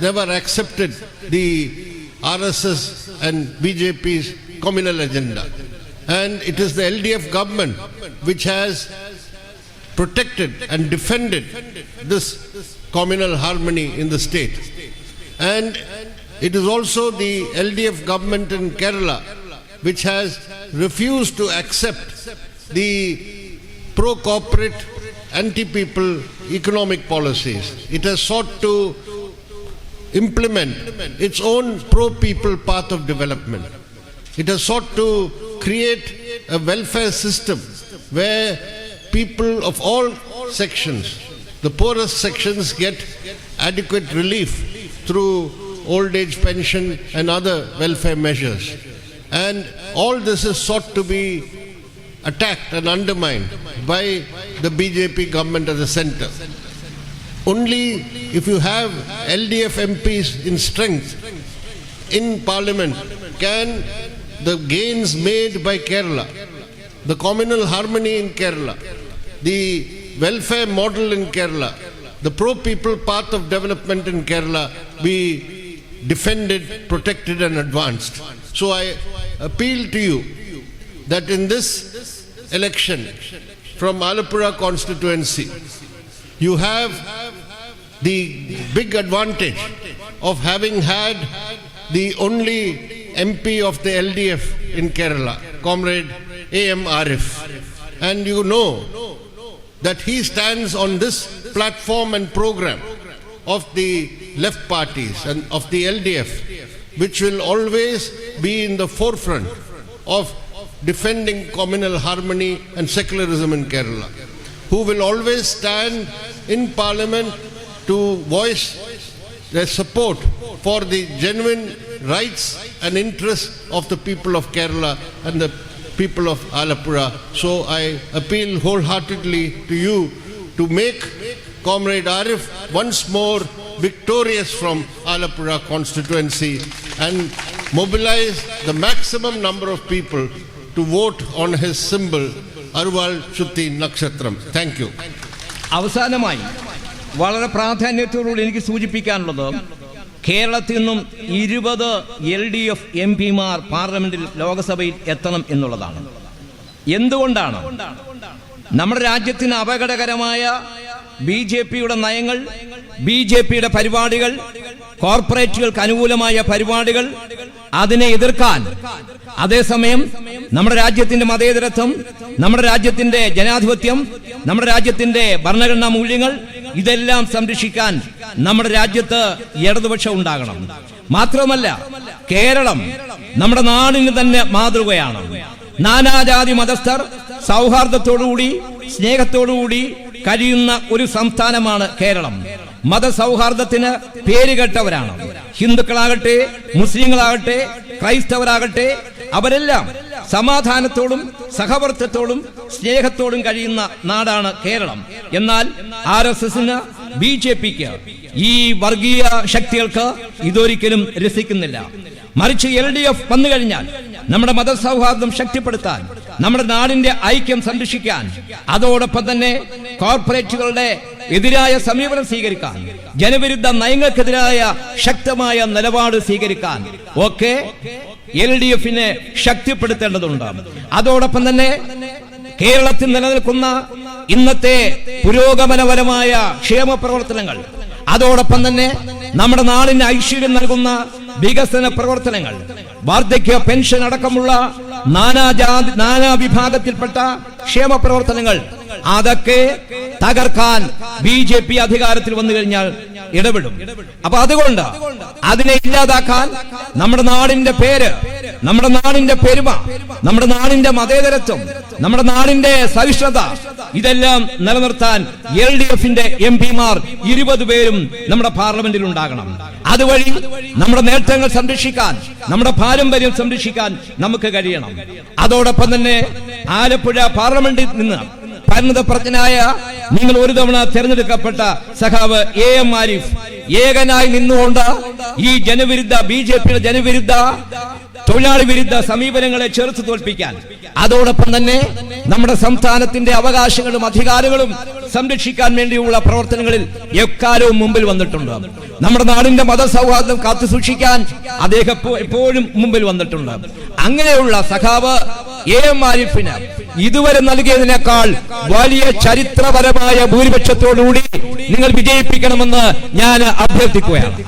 never accepted the RSS and BJP's communal agenda. And it is the LDF government which has protected and defended this communal harmony in the state. And it is also the LDF government in Kerala which has refused to accept the pro corporate, anti people economic policies. It has sought to implement its own pro people path of development. It has sought to create a welfare system where people of all sections, the poorest sections, get adequate relief through old age pension and other welfare measures. And all this is sought to be attacked and undermined by the BJP government at the center. Only if you have LDF MPs in strength in parliament can the gains made by Kerala, the communal harmony in Kerala, the welfare model in Kerala, the pro people path of development in Kerala be defended, protected, and advanced. So I appeal to you that in this election from Alapura constituency, you have the big advantage of having had the only MP of the LDF in Kerala, Comrade A.M. Arif. And you know that he stands on this platform and program of the left parties and of the LDF, which will always be in the forefront of defending communal harmony and secularism in Kerala, who will always stand in parliament to voice their support for the genuine rights and interests of the people of Kerala and the people of Alapura. So I appeal wholeheartedly to you to make Comrade Arif once more victorious from Alapura constituency and mobilize the maximum number of people to vote on his symbol, Arwal Shutti Nakshatram. Thank you. അവസാനമായി വളരെ പ്രാധാന്യത്തോടുകൂടി എനിക്ക് സൂചിപ്പിക്കാനുള്ളത് കേരളത്തിൽ നിന്നും ഇരുപത് L D F M പിമാർ പാർലമെന്റിൽ ലോകസഭയിൽ എത്തണം എന്നുള്ളതാണ്. എന്തുകൊണ്ടാണ്? നമ്മുടെ രാജ്യത്തിന് അപകടകരമായ ബി ജെ പിയുടെ നയങ്ങൾ ബി ജെ പിയുടെ പരിപാടികൾ കോർപ്പറേറ്റുകൾക്ക് അനുകൂലമായ പരിപാടികൾ അതിനെ എതിർക്കാൻ അതേസമയം നമ്മുടെ രാജ്യത്തിന്റെ മതേതരത്വം നമ്മുടെ രാജ്യത്തിന്റെ ജനാധിപത്യം നമ്മുടെ രാജ്യത്തിന്റെ ഭരണഘടനാ മൂല്യങ്ങൾ ഇതെല്ലാം സംരക്ഷിക്കാൻ നമ്മുടെ രാജ്യത്ത് ഇടതുപക്ഷം ഉണ്ടാകണം. മാത്രമല്ല കേരളം നമ്മുടെ നാടിന് തന്നെ മാതൃകയാണ്. നാനാജാതി മതസ്ഥർ സൗഹാർദ്ദത്തോടുകൂടി സ്നേഹത്തോടുകൂടി കഴിയുന്ന ഒരു സംസ്ഥാനമാണ് കേരളം. മതസൗഹാർദ്ദത്തിന് പേരുകെട്ടവരാണ് ഹിന്ദുക്കളാകട്ടെ മുസ്ലിങ്ങളാകട്ടെ ക്രൈസ്തവരാകട്ടെ അവരെല്ലാം സമാധാനത്തോടും സഹവർത്തത്തോടും സ്നേഹത്തോടും കഴിയുന്ന നാടാണ് കേരളം. എന്നാൽ ആർ എസ് എസിന് ബി ജെ പിക്ക് ഈ വർഗീയ ശക്തികൾക്ക് ഇതൊരിക്കലും രസിക്കുന്നില്ല. മറിച്ച് എൽ ഡി എഫ് വന്നു കഴിഞ്ഞാൽ നമ്മുടെ മതസൗഹാർദ്ദം ശക്തിപ്പെടുത്താൻ നമ്മുടെ നാടിന്റെ ഐക്യം സംരക്ഷിക്കാൻ അതോടൊപ്പം തന്നെ കോർപ്പറേറ്റുകളുടെ എതിരായ സമീപനം സ്വീകരിക്കാൻ ജനവിരുദ്ധ നയങ്ങൾക്കെതിരായ ശക്തമായ നിലപാട് സ്വീകരിക്കാൻ ഒക്കെ എൽ ഡി എഫിനെ ശക്തിപ്പെടുത്തേണ്ടതുണ്ട് അതോടൊപ്പം തന്നെ കേരളത്തിൽ നിലനിൽക്കുന്ന ഇന്നത്തെ പുരോഗമനപരമായ ക്ഷേമ പ്രവർത്തനങ്ങൾ അതോടൊപ്പം തന്നെ നമ്മുടെ നാടിന് ഐശ്വര്യം നൽകുന്ന വികസന പ്രവർത്തനങ്ങൾ വാർദ്ധക്യ പെൻഷൻ അടക്കമുള്ള നാനാജാതി നാനാ വിഭാഗത്തിൽപ്പെട്ട ക്ഷേമ പ്രവർത്തനങ്ങൾ അതൊക്കെ തകർക്കാൻ ബി ജെ പി അധികാരത്തിൽ വന്നു കഴിഞ്ഞാൽ ഇടപെടും. അപ്പൊ അതുകൊണ്ട് അതിനെ ഇല്ലാതാക്കാൻ നമ്മുടെ നാടിന്റെ പേര് നമ്മുടെ നാടിന്റെ പെരുമ നമ്മുടെ നാടിന്റെ മതേതരത്വം നമ്മുടെ നാടിന്റെ സഹിഷ്ണുത ഇതെല്ലാം നിലനിർത്താൻ എൽ ഡി എഫിന്റെ എം പിമാർ ഇരുപത് പേരും നമ്മുടെ പാർലമെന്റിൽ ഉണ്ടാകണം അതുവഴി നമ്മുടെ നേട്ടങ്ങൾ സംരക്ഷിക്കാൻ നമ്മുടെ പാരമ്പര്യം സംരക്ഷിക്കാൻ നമുക്ക് കഴിയണം. അതോടൊപ്പം തന്നെ ആലപ്പുഴ പാർലമെന്റിൽ നിന്ന് പരിണതപ്രജ്ഞനായ നിങ്ങൾ ഒരു തവണ തിരഞ്ഞെടുക്കപ്പെട്ട സഖാവ് എ എം ആരിഫ് ഏകനായി നിന്നുകൊണ്ട് ഈ ജനവിരുദ്ധ ബി ജെ പിയുടെ ജനവിരുദ്ധ തൊഴിലാളി വിരുദ്ധ സമീപനങ്ങളെ ചെറുത്തു തോൽപ്പിക്കാൻ അതോടൊപ്പം തന്നെ നമ്മുടെ സംസ്ഥാനത്തിന്റെ അവകാശങ്ങളും അധികാരങ്ങളും സംരക്ഷിക്കാൻ വേണ്ടിയുള്ള പ്രവർത്തനങ്ങളിൽ എക്കാലവും മുമ്പിൽ വന്നിട്ടുണ്ട്. നമ്മുടെ നാടിന്റെ മതസൗഹാർദ്ദം കാത്തു സൂക്ഷിക്കാൻ അദ്ദേഹം എപ്പോഴും മുമ്പിൽ വന്നിട്ടുണ്ട്. അങ്ങനെയുള്ള സഖാവ് എ എം ആരിഫിന് ഇതുവരെ നൽകിയതിനേക്കാൾ വലിയ ചരിത്രപരമായ ഭൂരിപക്ഷത്തോടുകൂടി നിങ്ങൾ വിജയിപ്പിക്കണമെന്ന് ഞാൻ അഭ്യർത്ഥിക്കുകയാണ്.